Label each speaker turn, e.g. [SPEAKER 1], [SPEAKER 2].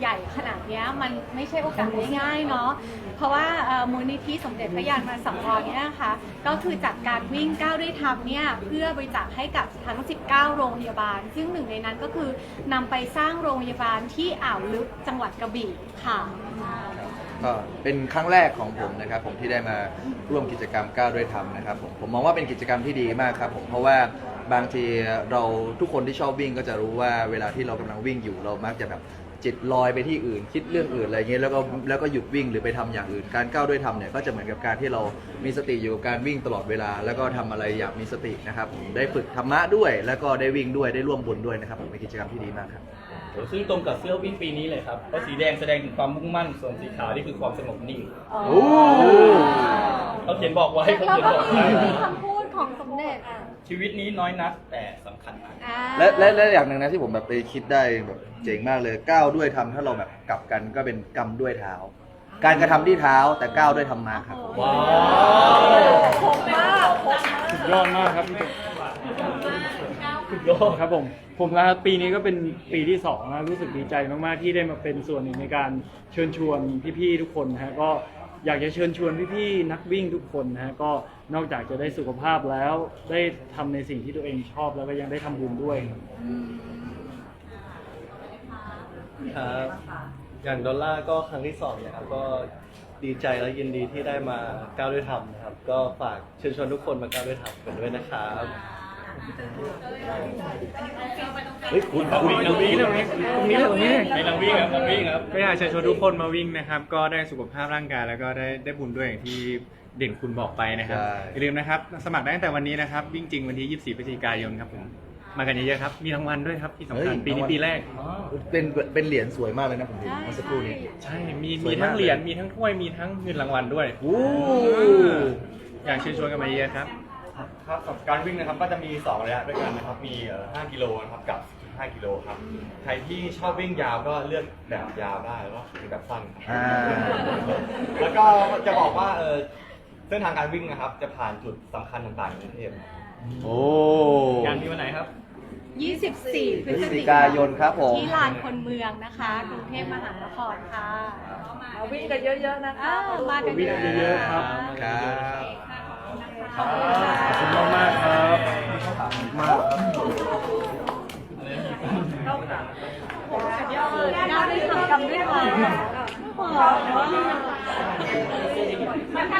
[SPEAKER 1] ใหญ่ขนาดเนี้ยมันไม่ใช่โอกาสง่ายๆเนาะเพราะว่าเอ่อมูลนิธิสมเด็จพระยาณสังวรเนี่ยนะคะก็คือจัดการวิ่งก้าวด้วยธรรมเนี่ยเพื่อบริจาคให้กับทั้ง 19 โรงพยาบาล ซึ่งหนึ่งในนั้นก็คือนำไปสร้างโรงพยาบาลที่อ่าวลึกจังหวัดกระบี่ค่ะ
[SPEAKER 2] ก็เป็นครั้งแรกของผมนะครับผมที่ได้มาร่วมกิจกรรมก้าวด้วยธรรมนะครับผมผมมองว่าเป็นกิจกรรมที่ดีมากครับผมเพราะว่าบางทีเราทุกคนที่ชอบวิ่งก็จะรู้ว่าเวลาที่เรากำลังวิ่งอยู่เรามักจะแบบ จิตลอยไปที่อื่น คิดเรื่องอื่นอะไรเงี้ยแล้วก็แล้วก็หยุดวิ่งหรือไปทำอย่างอื่น การก้าวด้วยธรรมเนี่ยก็จะเหมือนกับการที่เรามีสติอยู่กับการวิ่งตลอดเวลา แล้วก็ทำอะไรอย่างมีสตินะครับผมได้ฝึกธรรมะด้วย แล้วก็ได้วิ่งด้วยได้ร่วมบุญด้วยนะครับผมเป็นกิจกรรมที่ดีมากครับ
[SPEAKER 3] ซึ่งตรงกับเสื้อวิ่งปีนี้เลยครับเพราะสีแดงแสดงถึงความมุ่งมั่นส่วนสีขาวนี่คือความสงบนิ่ง
[SPEAKER 2] โอ้
[SPEAKER 3] เขาเขียนบอกไว้เขา
[SPEAKER 1] เรา
[SPEAKER 3] เขียน
[SPEAKER 1] ก็
[SPEAKER 3] บอก
[SPEAKER 1] มี
[SPEAKER 3] ไว้ ชีวิตนี้น้อยนักแต่สำคัญมาก
[SPEAKER 1] อ่า
[SPEAKER 2] และและและอย่างหนึ่งนะที่ผมแบบไปคิดได้แบบเจ๋งมากเลยก้าวด้วยทำถ้าเราแบบกลับกันก็เป็นกรรมด้วยเท้า การกระทำที่เท้าแต่ก้าวด้วยธรรมะครับ
[SPEAKER 3] ว้าว
[SPEAKER 4] สุดยอดมากครับพี่จุ๊บ
[SPEAKER 3] สุดยอด
[SPEAKER 4] ครับผม ผมนะครับปีนี้ก็เป็นปีที่สองนะรู้สึกดีใจมากๆที่ได้มาเป็นส่วนหนึ่งในการเชิญชวนพี่ๆทุกคนนะฮะก็ อยากจะเชิญชวนพี่ๆนักวิ่งทุกคนนะฮะก็นอกจากจะได้สุขภาพแล้ว ได้ทำในสิ่งที่ตัวเองชอบแล้วก็ยังได้ทำบุญด้วย
[SPEAKER 5] ครับอย่างดอลลาร์ก็ครั้งที่สองนะครับก็ดีใจและยินดีที่ได้มาก้าวด้วยธรรมนะครับ ก็ฝากเชิญชวนทุกคนมาก้าวด้วยธรรมกันด้วยนะครับ
[SPEAKER 2] เฮ้ยคุณคุณ
[SPEAKER 3] นักวิ่งนักวิ่ง
[SPEAKER 4] ตรงนี้ตรงนี้
[SPEAKER 3] ในนักวิ่งครับนักวิ่งครับ
[SPEAKER 6] ก็อยากเชิญชวนทุกคนมาวิ่งนะครับ ก็ได้สุขภาพร่างกายแล้วก็ได้ได้บุญด้วยอย่างที่เด่นคุณบอกไปนะครับอย่าลืมนะครับ สมัครได้ตั้งแต่วันนี้นะครับ วิ่งจริงวันที่ 24พฤศจิกายนครับผม มากันเยอะๆครับ มีรางวัลด้วยครับที่สำคัญปีนี้ปีแรก
[SPEAKER 2] เป็นเป็นเหรียญสวยมากเลยนะผมเห็นเมื่อสักครู่นี้
[SPEAKER 6] ใช่ มี
[SPEAKER 2] สวย
[SPEAKER 6] มีทั้ง
[SPEAKER 2] มากเลย
[SPEAKER 6] เหรียญ มีทั้งถ้วย มีทั้งเงินรางวัลด้วย
[SPEAKER 2] โอ้
[SPEAKER 6] อยากเชิญชวนกันมาเยอะครับ
[SPEAKER 7] ครับสำหรับการวิ่งนะครับก็จะมี2ระยะด้วยกันนะครับมีเอ่อ5กิโลนะครับกับ15กิโลครับใครที่ชอบวิ่งยาวก็เลือกแบบยาวได้แล้วก็หรือแบบสั้นครับ
[SPEAKER 2] อ่า
[SPEAKER 7] แล้วก็จะบอกว่าเออเส้นทางการวิ่งนะครับ จะผ่านจุดสำคัญต่างๆในกรุงเทพ
[SPEAKER 2] โอ้
[SPEAKER 3] งานที่วันไหนครับ
[SPEAKER 1] 24พฤศ
[SPEAKER 2] พฤศจิ
[SPEAKER 1] จิ
[SPEAKER 2] กายนครับผม
[SPEAKER 1] ที่ลานคนเมืองนะคะ กรุงเทพมหานครค่ะ
[SPEAKER 8] มาวิ่งกันเยอะๆนะคะ
[SPEAKER 1] อ้าวมากัน
[SPEAKER 4] วิ่งกันเยอะๆครับ
[SPEAKER 2] ครับ
[SPEAKER 4] ขอบคุณมากๆครับมาก
[SPEAKER 1] ก้าวได้ทำกรรมด้วยค่ะ